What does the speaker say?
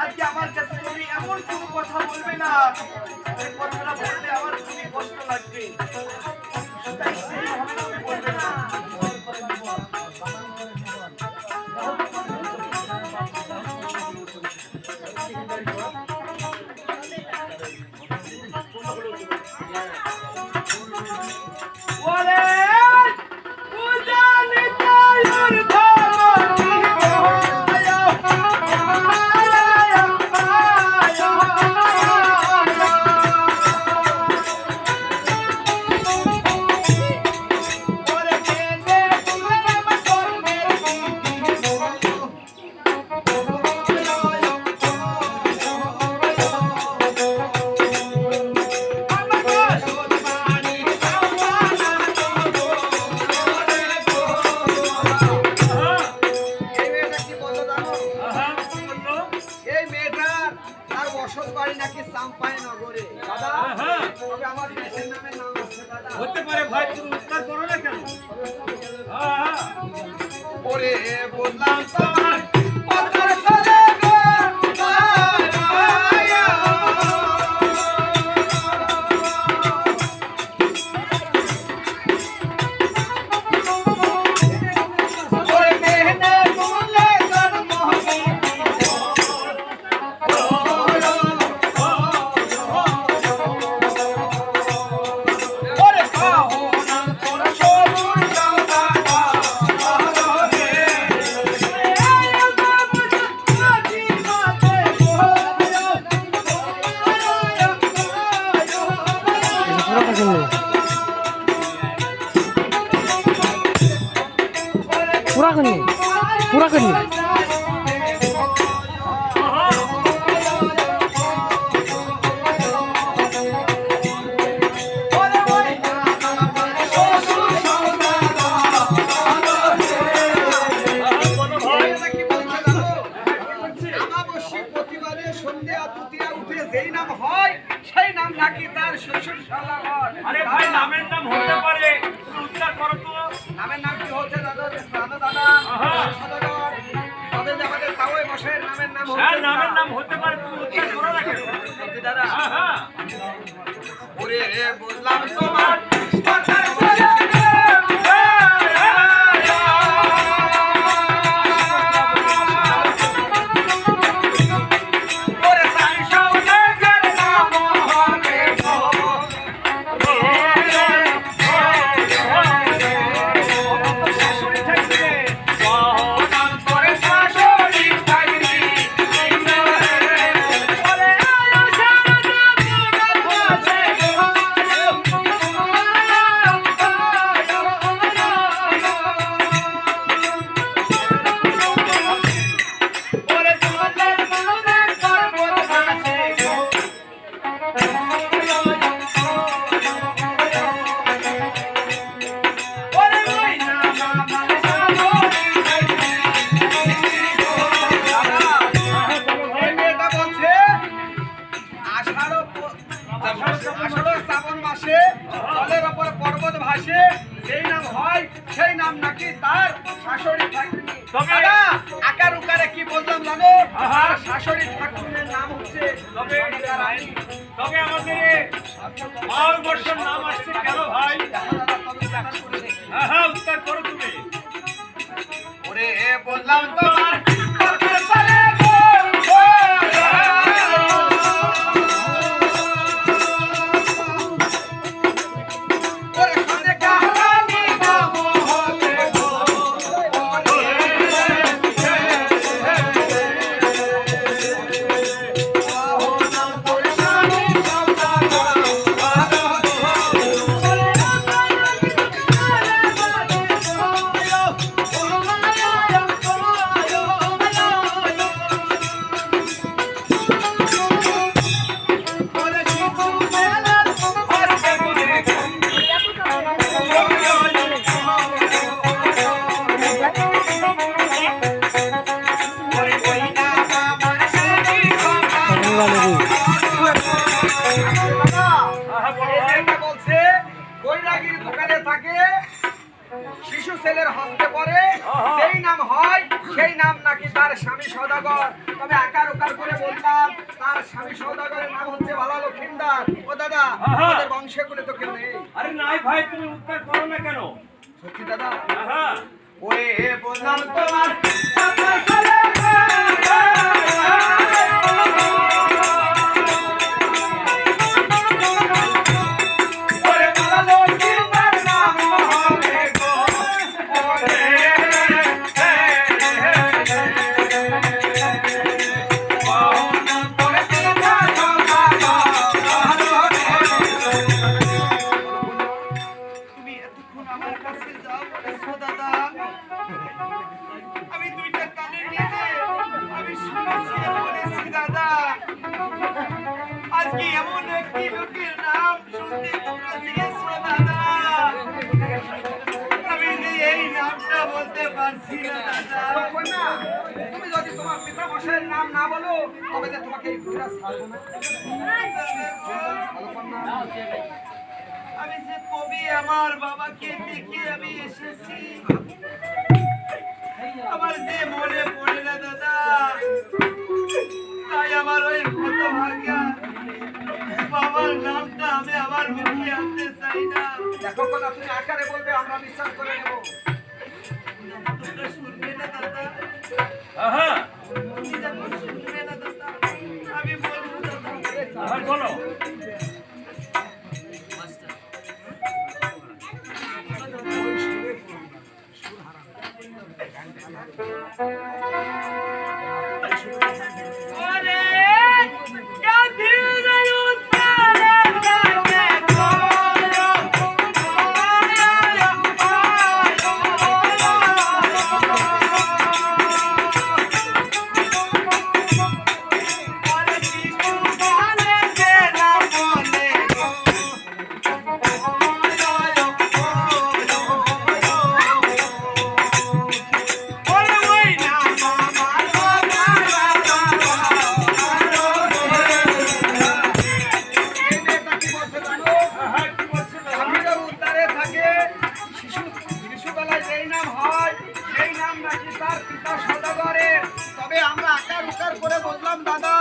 আজকে আমার কাছে তুমি এমন কোনো কথা বলবে না। এই কথাটা বলতে আমার খুবই কষ্ট লাগবে করে বললাম নামের নাম হতে পারে তুমি উচ্চারণ করো না কেন দাদা হ্যাঁ হ্যাঁ বুঝলাম তোমার আসলে শ্রাবণ মাসে জলের ওপরে পর্বত ভাসে যেই নাম হয় সেই নাম নাকি তার শাশুড়ি ঠাকুর আকার উকারে কি বললাম জানো আর শাশুড়ি ঠাকুরের নাম হচ্ছে তবে আমাদের ভারতবর্ষের নাম আসছে কেন ভাই? জোড়া নেব শিশু ছেলের হস্তে পরে সেই নাম হয় সেই নাম নাকি তার স্বামী সদাগর তবে আকার উকার করে বললাম তার স্বামী সদাগরের নাম হচ্ছে ভালা লক্ষিন্দার ও দাদা আমাদের বংশে কোনো তো কেউ নেই আরে নাই ভাই তুমি উত্তর করো না কেন? সত্যি দাদা? ওরে বললাম তোমার আজকে এমন একটি লোকের নাম শুনতে তোমরা চেয়েছো দাদা। আমি যে এই নামটা বলতে পারছি না দাদা। তুমি যদি তোমার পিতা মশাইয়ের নাম না বলো তবে যে তোমাকে এই পৃথিবীটা ছাড়বো না। আমি যে কবি আমার বাবাকে দেখে আমি এসেছি। আমার যে মনে পড়ে না দাদা। তাই আমার ওই কত বাবার নামটা আমি আমার মুখে আনতে চাই না। দেখো কন্যা, তুমি আকারে বলবে আমরা বিশ্বাস করে নেব। তোমরা শুনবে না দাদা। আহা। তুমি যখন শুনবে না দাদা। আমি বলব দাদা। বলো। দেখি দাদা।